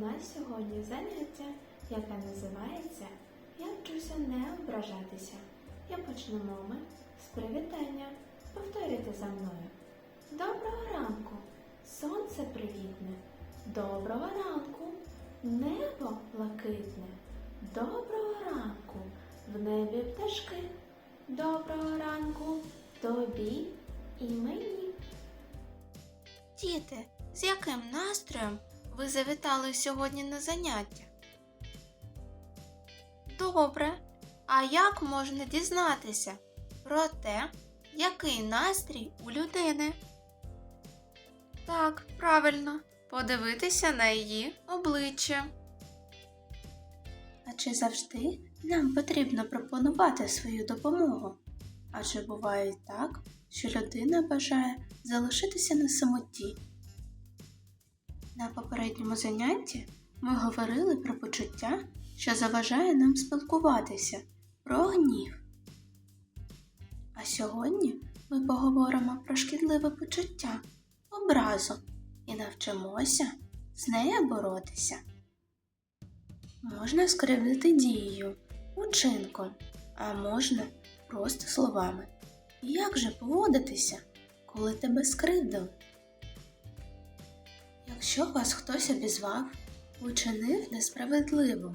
нас сьогодні заняття, яке називається Я вчуся не ображатися. Я почнемо ми з привітання. Повторюйте за мною. Доброго ранку! Сонце привітне. Доброго ранку! Небо блакитне. Доброго ранку! В небі пташки. Доброго ранку тобі і мені. Діти, з яким настроєм ви завітали сьогодні на заняття? Добре. А як можна дізнатися про те, який настрій у людини? Так, правильно, подивитися на її обличчя. А чи завжди нам потрібно пропонувати свою допомогу? Адже буває так, що людина бажає залишитися на самоті. На попередньому занятті ми говорили про почуття, що заважає нам спілкуватися, про гнів. А сьогодні ми поговоримо про шкідливе почуття, образу і навчимося з нею боротися. Можна скривдити дією, учинком, а можна просто словами. Як же поводитися, коли тебе скривдили? Якщо вас хтось обізвав, учинив несправедливо,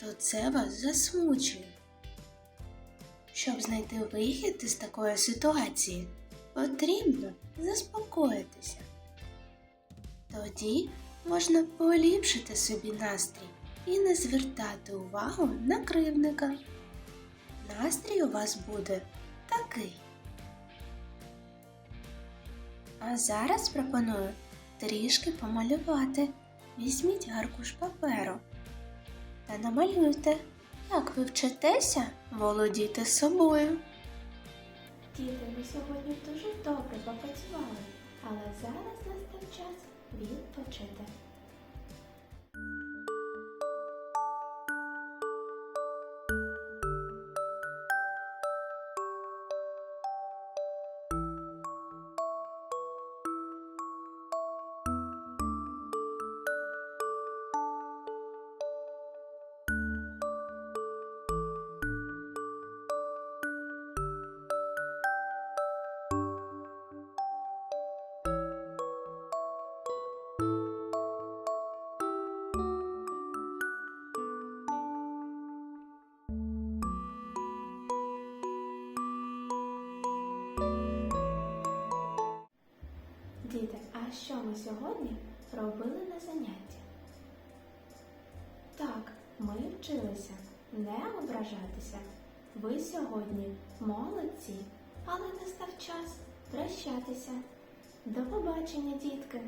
то це вас засмучує. Щоб знайти вихід із такої ситуації, потрібно заспокоїтися. Тоді можна поліпшити собі настрій і не звертати увагу на кривдника. Настрій у вас буде такий. А зараз пропоную трішки помалювати. Візьміть гаркуш паперу та намалюйте, як ви вчитеся володіти собою. Діти, ми сьогодні дуже добре попрацювали, але зараз настав час відпочити. Діти, а що ми сьогодні робили на заняття? Так, ми вчилися не ображатися. Ви сьогодні молодці, але настав час прощатися. До побачення, дітки!